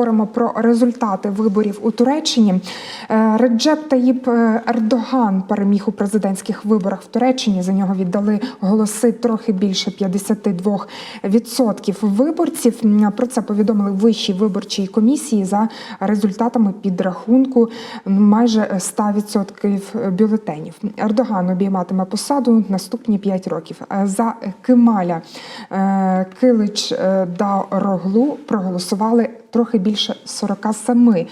Говоримо про результати виборів у Туреччині. Е, Реджеп Таїп е, Ердоган переміг у президентських виборах в Туреччині. За нього віддали голоси трохи більше 52% виборців. Про це повідомили вищій виборчій комісії за результатами підрахунку майже 100% бюлетенів. Ердоган обійматиме посаду наступні 5 років. Е, За Кемаля Килич е, Дароглу проголосували трохи більше 47%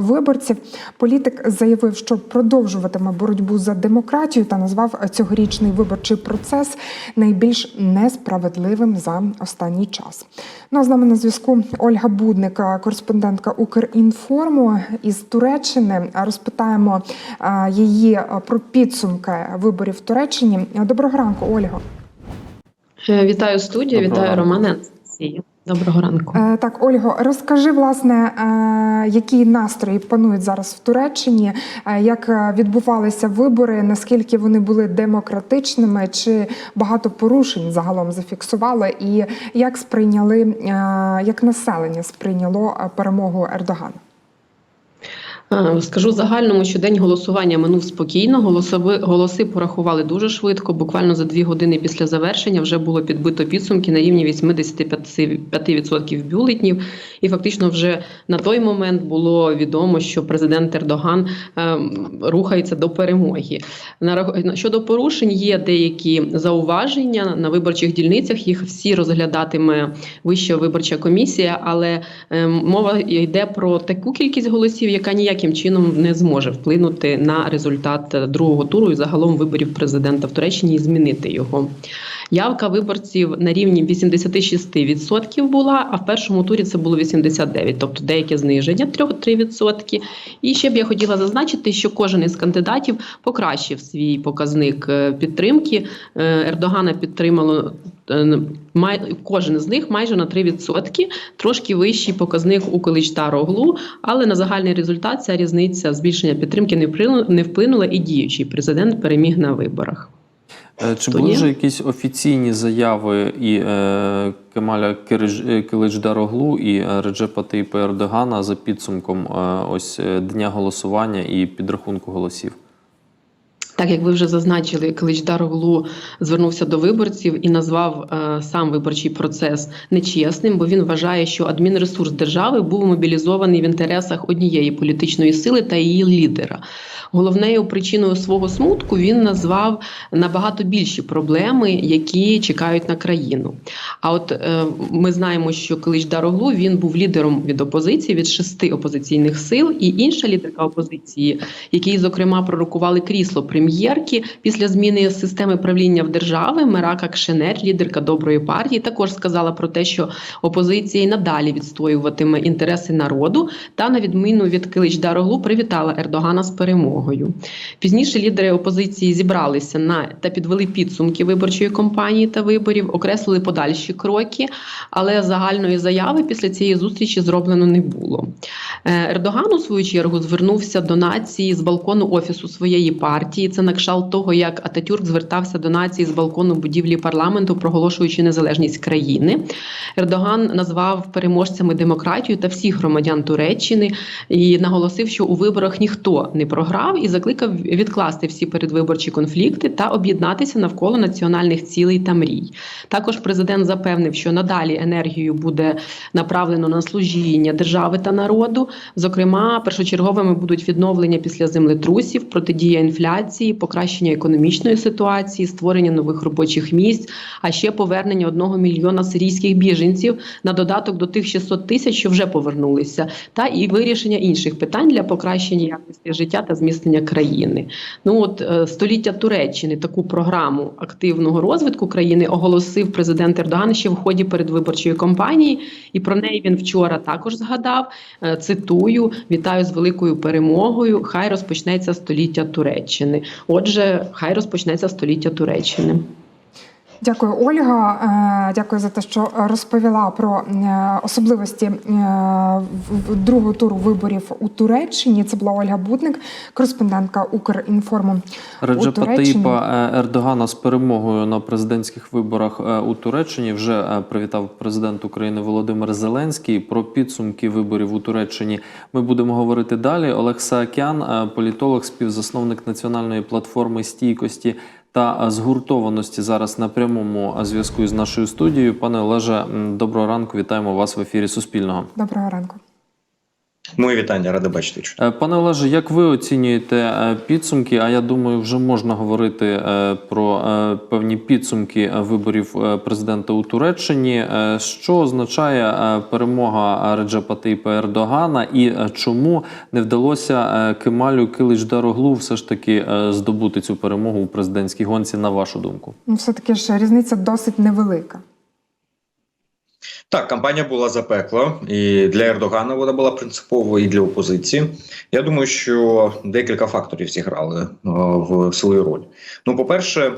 виборців. Політик заявив, що продовжуватиме боротьбу за демократію та назвав цьогорічний виборчий процес найбільш несправедливим за останній час. Ну а з нами на зв'язку Ольга Будник, кореспондентка Укрінформу із Туреччини. Розпитаємо її про підсумки виборів в Туреччині. Доброго ранку, Ольго. Е, Вітаю студію, вітаю. Романе. Доброго ранку. Е, Так, Ольго, розкажи, власне, е, які настрої панують зараз в Туреччині, е, як відбувалися вибори, наскільки вони були демократичними, чи багато порушень загалом зафіксували, і як сприйняли, як населення сприйняло перемогу Ердогана? Е, Скажу загальному, що день голосування минув спокійно. Голосови голоси порахували дуже швидко. Буквально за дві години після завершення вже було підбито підсумки на рівні 85% бюлетнів. І фактично, вже на той момент було відомо, що президент Ердоган е, рухається до перемоги. На щодо порушень є деякі зауваження на виборчих дільницях. Їх всі розглядатиме вища виборча комісія, але е, мова йде про таку кількість голосів, яка ніяким чином не зможе вплинути на результат другого туру і загалом виборів президента в Туреччині і змінити його. Явка виборців на рівні 86% була, а в першому турі це було 89%, тобто деяке зниження 3%. І ще б я хотіла зазначити, що кожен із кандидатів покращив свій показник е, підтримки. Е, Ердогана підтримало е, май, кожен з них майже на 3%, трошки вищий показник у Киличта-Роглу, але на загальний результат ця різниця збільшення підтримки не вплинула і діючий президент переміг на виборах. Е, Чи були вже якісь офіційні заяви і е, Кемаля Кириж- Киличдароглу і е, Реджепа Тейпа Ердогана за підсумком е, ось е, дня голосування і підрахунку голосів? Так як ви вже зазначили, Клич Дароглу звернувся до виборців і назвав е, сам виборчий процес нечесним, бо він вважає, що адмінресурс держави був мобілізований в інтересах однієї політичної сили та її лідера. Головною причиною свого смутку він назвав набагато більші проблеми, які чекають на країну. А от е, ми знаємо, що Клич Дароглу він був лідером від опозиції від шести опозиційних сил, і інша лідерка опозиції, які, зокрема, пророкували крісло прем'єрки після зміни системи правління в держави. Мерака Кшенер, лідерка доброї партії, також сказала про те, що опозиція й надалі відстоюватиме інтереси народу, та на відміну від Килич Дароглу привітала Ердогана з перемогою. Пізніше лідери опозиції зібралися на та підвели підсумки виборчої кампанії та виборів, окреслили подальші кроки, але загальної заяви після цієї зустрічі зроблено не було. Е, Ердоган у свою чергу звернувся до нації з балкону офісу своєї партії. Це на кшталт того, як Ататюрк звертався до нації з балкону будівлі парламенту, проголошуючи незалежність країни. Ердоган назвав переможцями демократію та всіх громадян Туреччини і наголосив, що у виборах ніхто не програв, і закликав відкласти всі передвиборчі конфлікти та об'єднатися навколо національних цілей та мрій. Також президент запевнив, що надалі енергію буде направлено на служіння держави та народу. Зокрема, першочерговими будуть відновлення після землетрусів, протидія інфляції, покращення економічної ситуації, створення нових робочих місць, а ще повернення одного мільйона сирійських біженців на додаток до тих 600 тисяч, що вже повернулися, та і вирішення інших питань для покращення якості життя та зміцнення країни. Ну от е, століття Туреччини таку програму активного розвитку країни оголосив президент Ердоган ще в ході передвиборчої кампанії, і про неї він вчора також згадав. Е, Цитую: вітаю з великою перемогою. Хай розпочнеться століття Туреччини. Отже, хай розпочнеться століття Туреччини. Дякую, Ольга. Е, Дякую за те, що розповіла про е, особливості е, другого туру виборів у Туреччині. Це була Ольга Будник, кореспондентка Укрінформу Реджепа Таїпа Ердогана з перемогою на президентських виборах у Туреччині вже привітав президент України Володимир Зеленський. Про підсумки виборів у Туреччині ми будемо говорити далі. Олег Саакян, політолог, співзасновник національної платформи стійкості та згуртованості зараз на прямому зв'язку з нашою студією. Пане Олеже, доброго ранку. Вітаємо вас в ефірі Суспільного. Доброго ранку. Моє вітання, радий бачити. Е, Пане Олеже, як ви оцінюєте е, підсумки? А я думаю, вже можна говорити е, про певні підсумки виборів президента у Туреччині. Що означає перемога Реджепа Таїпа Ердогана, і чому не вдалося Кемалю Киличдароглу все ж таки здобути цю перемогу у президентській гонці? На вашу думку? Ну, все-таки ж різниця досить невелика. Так, кампанія була запекла, і для Ердогана вона була принциповою, і для опозиції. Я думаю, що декілька факторів зіграли е, в свою роль. Ну, по-перше, е,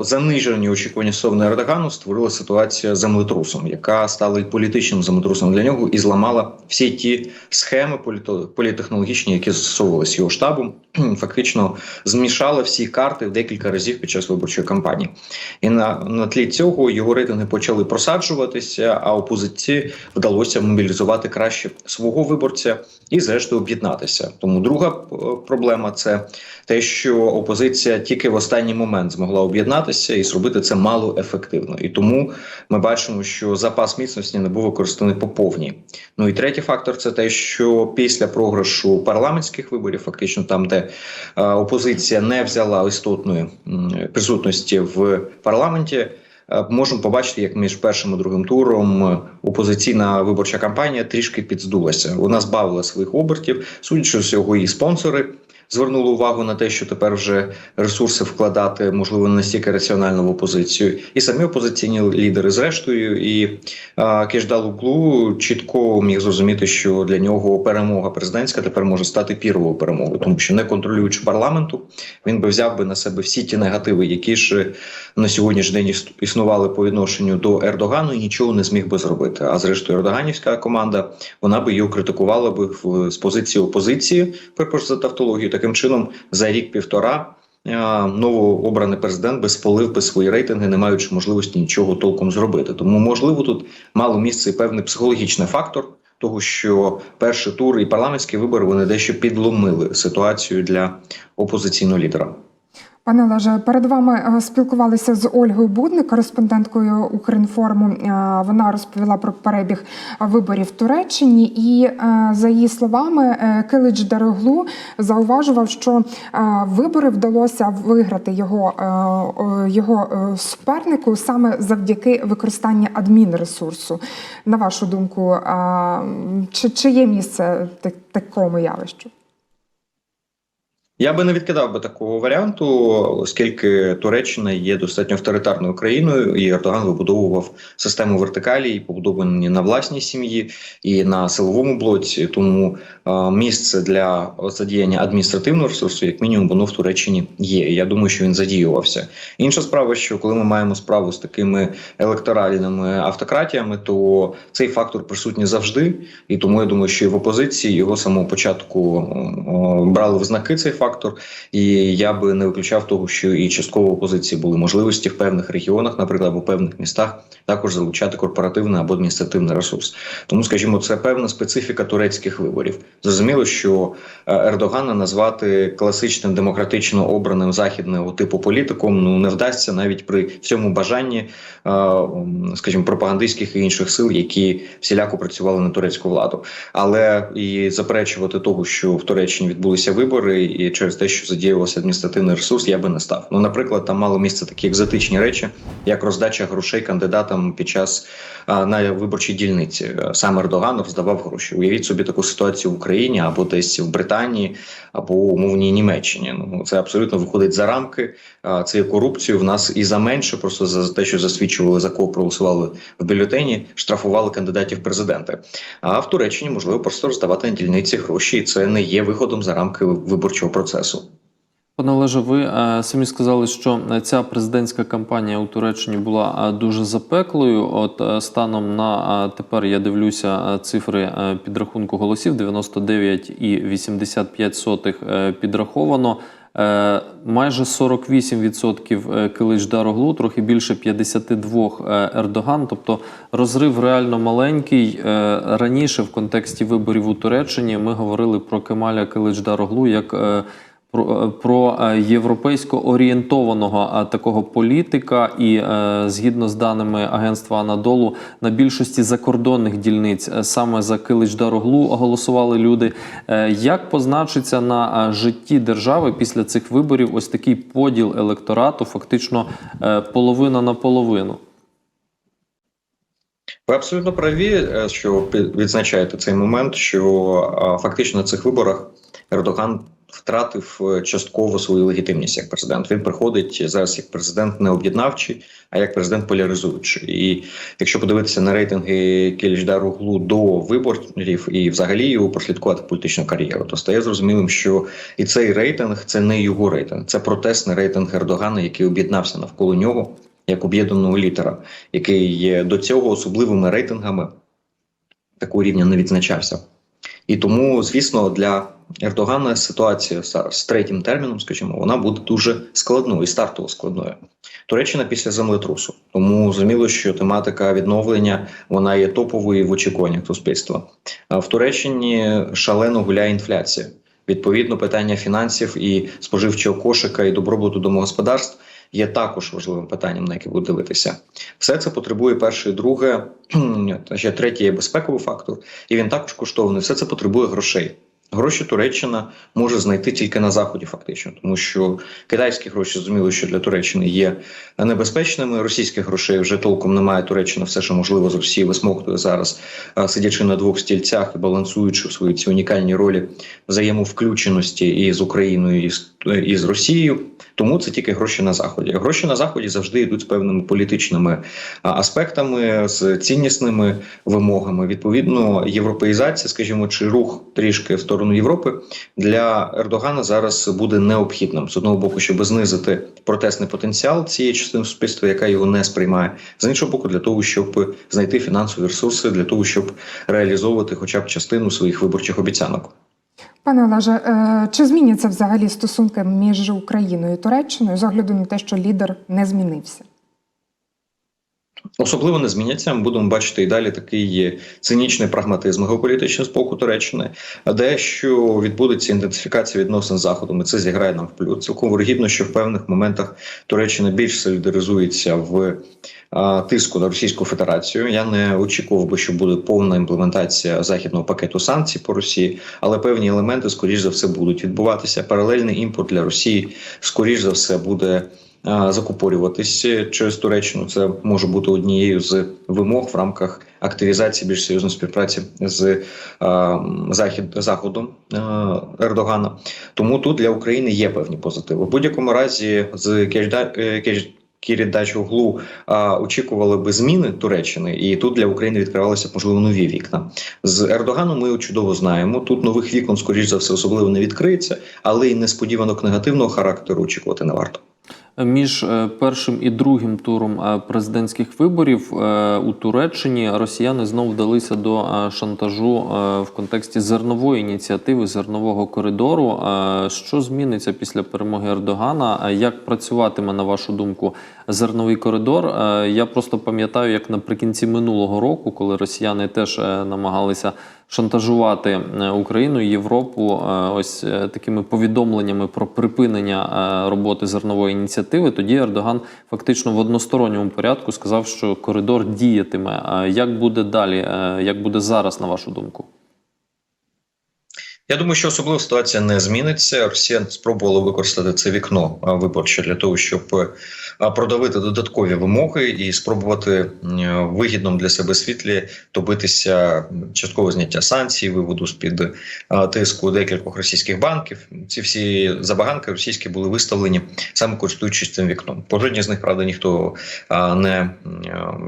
занижені очікування стосовно Ердогану створила ситуація землетрусом, яка стала і політичним землетрусом для нього і зламала всі ті схеми політехнологічні, які застосовувалися його штабом. Фактично змішала всі карти в декілька разів під час виборчої кампанії. І на, на тлі цього його рейтинги почали просаджуватися, а опозиції вдалося мобілізувати краще свого виборця і, зрештою, об'єднатися. Тому друга е, проблема це те, що опозиція тільки в останній момент змогла об'єднатися і зробити це мало ефективно. І тому ми бачимо, що запас міцності не був використаний по повній. Ну і третій фактор це те, що після програшу парламентських виборів, фактично там, де е, опозиція не взяла істотної присутності в парламенті. е, Можемо побачити, як між першим і другим туром е, опозиційна виборча кампанія трішки підздулася. Вона збавила своїх обертів. Судячи з всього, її спонсори звернули увагу на те, що тепер вже ресурси вкладати можливо не настільки раціонально в опозицію, і самі опозиційні лідери, зрештою, і а, Кеждалуглу чітко міг зрозуміти, що для нього перемога президентська тепер може стати піровою перемогою, тому що не контролюючи парламенту, він би взяв би на себе всі ті негативи, які ж на сьогоднішній день існували по відношенню до Ердогану, і нічого не зміг би зробити. А зрештою, ердоганівська команда вона би його критикувала би в, з позиції опозиції, перепрошую за тавтологію. Таким чином, за рік-півтора. е, Новообраний президент би спалив би свої рейтинги, не маючи можливості нічого толком зробити. Тому, можливо, тут мало місце і певний психологічний фактор того, що перший тур і парламентські вибори вони дещо підломили ситуацію для опозиційного лідера. Пане Олеже, перед вами е, спілкувалися з Ольгою Будник, кореспонденткою Укрінформу. Е, Вона розповіла про перебіг виборів в Туреччині, і е, за її словами, Килич Дароглу зауважував, що вибори вдалося виграти його, його супернику саме завдяки використанню адмінресурсу. На вашу думку, чи, чи є місце так- такому явищу? Я би не відкидав би такого варіанту, оскільки Туреччина є достатньо авторитарною країною, і Ердоган вибудовував систему вертикалі, побудовані на власній сім'ї і на силовому блоці. Тому е, місце для задіяння адміністративного ресурсу, як мінімум, воно в Туреччині є. Я думаю, що він задіювався. Інша справа, що коли ми маємо справу з такими електоральними автократіями, то цей фактор присутній завжди. І тому я думаю, що і в опозиції його самого початку о, брали в знаки цей фактор. І я би не виключав того, що і частково опозиції були можливості в певних регіонах, наприклад, або в певних містах, також залучати корпоративний або адміністративний ресурс. Тому, скажімо, це певна специфіка турецьких виборів. Зрозуміло, що е, Ердогана назвати класичним демократично обраним західного типу політиком ну не вдасться навіть при всьому бажанні, е, скажімо, пропагандистських і інших сил, які всіляко працювали на турецьку владу. Але і заперечувати того, що в Туреччині відбулися вибори, і через те, що задіювався адміністративний ресурс, я би не став. Ну, наприклад, там мало місце такі екзотичні речі, як роздача грошей кандидатам під час на виборчій дільниці. Е, Сам Ердоган роздавав гроші. Уявіть собі таку ситуацію в Україні або десь в Британії, або умовній Німеччині. Ну це абсолютно виходить за рамки цієї корупції. В нас і за менше, просто за те, що засвідчували за кого проголосували в бюлетені, штрафували кандидатів президенти. А в Туреччині можливо просто роздавати на дільниці гроші, і це не є виходом за рамки виборчого процесу. Пане Олеже, ви е, самі сказали, що ця президентська кампанія у Туреччині була е, дуже запеклою. От е, станом на тепер я дивлюся цифри підрахунку голосів: 99,85 е, підраховано. Майже 48% е, Килич Дароглу, трохи більше 52 е, Ердоган. Тобто розрив реально маленький. Раніше в контексті виборів у Туреччині ми говорили про Кемаля Килич Дароглу як про, е, е, європейсько орієнтованого е, такого політика, і згідно з даними агентства Анадолу, на більшості закордонних дільниць саме за Килич Дароглу голосували люди. Як позначиться на житті держави після цих виборів ось такий поділ електорату, фактично половина на половину? Ви абсолютно праві, що відзначаєте цей момент, що фактично на цих виборах Ердоган втратив е, частково свою легітимність як президент. Він приходить зараз як президент не об'єднавчий, а як президент поляризуючий. І якщо подивитися на рейтинги Кілічдаруглу до виборів і взагалі його прослідкувати політичну кар'єру, то стає зрозумілим, що і цей рейтинг це не його рейтинг, це протестний рейтинг Ердогана, який об'єднався навколо нього як об'єднаного лідера, який до цього особливими рейтингами такого рівня не відзначався. І тому, звісно, для Ердогана ситуація з третім терміном, скажімо, вона буде дуже складною і стартово складною. Туреччина після землетрусу. Тому зрозуміло, що тематика відновлення вона є топовою в очікуваннях суспільства. В Туреччині шалено гуляє інфляція. Відповідно, питання фінансів і споживчого кошика і добробуту домогосподарств є також важливим питанням, на яке буде дивитися. Все це потребує перше і друге, ще третє є безпековий фактор, і він також коштовний. Все це потребує грошей. Гроші Туреччина може знайти тільки на заході, фактично, тому що китайські гроші зрозуміло, що для Туреччини є небезпечними. Російських грошей вже толком немає. Туреччина все, що можливо з Росії висмоктує зараз, сидячи на двох стільцях і балансуючи свої ці унікальні ролі взаємовключеності і з Україною, і з, і з Росією. Тому це тільки гроші на заході. Гроші на заході завжди йдуть з певними політичними аспектами, з ціннісними вимогами. Відповідно, європеїзація, скажімо, чи рух трішки в сторону Європи для Ердогана зараз буде необхідним з одного боку, щоб знизити протестний потенціал цієї частини суспільства, яка його не сприймає, з іншого боку, для того, щоб знайти фінансові ресурси, для того, щоб реалізовувати хоча б частину своїх виборчих обіцянок. Пане Олеже, е, чи зміняться взагалі стосунки між Україною і Туреччиною з огляду на те, що лідер не змінився? Особливо не зміняться. Ми будемо бачити і далі такий цинічний прагматизм геополітичний з боку Туреччини, де що відбудеться інтенсифікація відносин з заходом, і це зіграє нам в плюс. Цілком вирогідно, що в певних моментах Туреччина більш солідаризується в тиску на Російську Федерацію. Я не очікував би, що буде повна імплементація західного пакету санкцій по Росії, але певні елементи, скоріш за все, будуть відбуватися. Паралельний імпорт для Росії, скоріш за все, буде закупорюватись через Туреччину. Це може бути однією з вимог в рамках активізації більш серйозної співпраці з а, захід заходом а, Ердогана. Тому тут для України є певні позитиви. В будь-якому разі з Е, Кеж- а, очікували би зміни Туреччини, і тут для України відкривалися можливо нові вікна. З Ердоганом ми чудово знаємо. Тут нових вікон, скоріш за все, особливо не відкриється, але й несподіванок негативного характеру очікувати не варто. Між е, першим і другим туром е, президентських виборів е, у Туреччині росіяни знову вдалися до шантажу в контексті зернової ініціативи, зернового коридору. Що зміниться після перемоги Ердогана? Як працюватиме, на вашу думку, зерновий коридор? Е, Я просто пам'ятаю, як наприкінці минулого року, коли росіяни теж е, намагалися шантажувати е, Україну і Європу ось такими повідомленнями про припинення роботи зернової ініціативи. Тоді Ердоган фактично в односторонньому порядку сказав, що коридор діятиме. Як буде далі? Як буде зараз, на вашу думку? Я думаю, що особливо ситуація не зміниться. Росія спробувала використати це вікно виборче для того, щоб продавити додаткові вимоги і спробувати вигідному для себе світлі добитися часткового зняття санкцій, виводу з під тиску декількох російських банків. Ці всі забаганки російські були виставлені саме користуючись цим вікном. По жодній з них правда ніхто не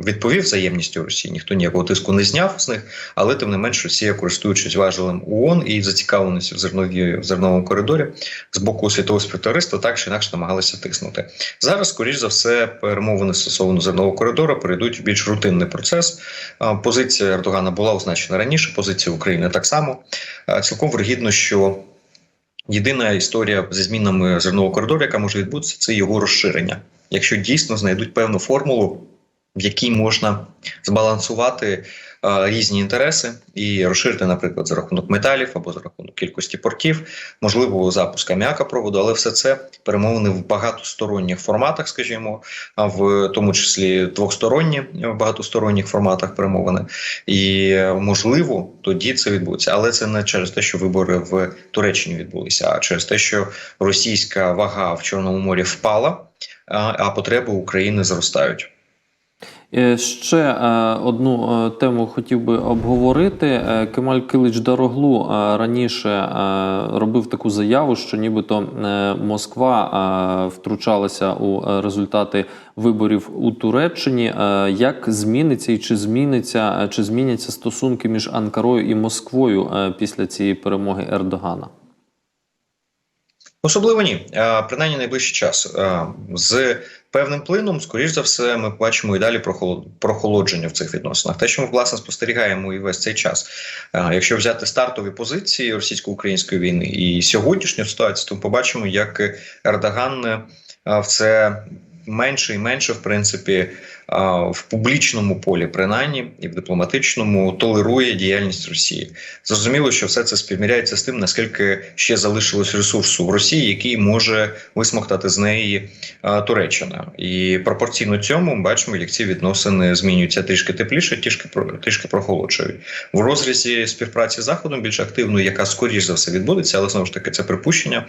відповів взаємністю Росії, ніхто ніякого тиску не зняв з них, але тим не менш Росія, користуючись важелем ООН і зацікавленістю зацікавленості в зерновій в зерновому коридорі з боку світового співтовариства так чи інакше намагалися тиснути. Зараз, скоріш за все, перемовини стосовно зернового коридору перейдуть в більш рутинний процес. Позиція Ердогана була означена раніше, позиція України так само. Цілком вирогідно, що єдина історія зі змінами зернового коридору, яка може відбутися, це його розширення. Якщо дійсно знайдуть певну формулу, в якій можна збалансувати різні інтереси і розширити, наприклад, за рахунок металів або за рахунок кількості портів, можливо, запуск аміакопроводу, але все це перемовини в багатосторонніх форматах, скажімо, в тому числі двосторонні в багатосторонніх форматах перемовини. І е, можливо, тоді це відбудеться, але це не через те, що вибори в Туреччині відбулися, а через те, що російська вага в Чорному морі впала, а потреби України зростають. Е, Ще е, одну е, тему хотів би обговорити. Кемаль Килич Дароглу раніше робив таку заяву, що нібито Москва втручалася у результати виборів у Туреччині. Як зміниться і чи зміниться, чи зміняться стосунки між Анкарою і Москвою після цієї перемоги Ердогана? Особливо ні, принаймні найближчий час. З певним плином, скоріш за все, ми бачимо і далі прохолодження в цих відносинах. Те, що ми власне спостерігаємо і весь цей час. Якщо взяти стартові позиції російсько-української війни і сьогоднішню ситуацію, то ми побачимо, як Ердоган в це менше і менше, в принципі, в публічному полі, принаймні, і в дипломатичному толерує діяльність Росії. Зрозуміло, що все це співміряється з тим, наскільки ще залишилось ресурсу в Росії, який може висмоктати з неї Туреччина. І пропорційно цьому ми бачимо, як ці відносини змінюються трішки тепліше, трішки трішки прохолодшують. В розрізі співпраці з заходом більш активної, яка скоріш за все відбудеться, але знову ж таки це припущення.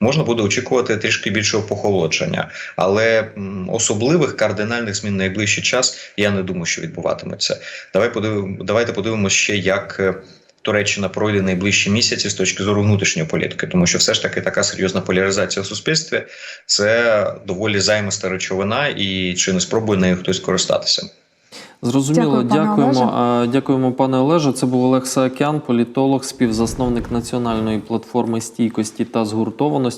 Можна буде очікувати трішки більшого похолодження, але особливих кардинальних змін найближчий час я не думаю, що відбуватиметься. Давай подивимо, давайте подивимося ще, як е, Туреччина пройде найближчі місяці з точки зору внутрішньої політики, тому що все ж таки така серйозна поляризація в суспільстві це доволі займиста речовина, і чи не спробує нею хтось користатися. Зрозуміло, Дякую, дякуємо. Дякуємо, пане Олеже. Це був Олег Саакян, політолог, співзасновник національної платформи стійкості та згуртованості.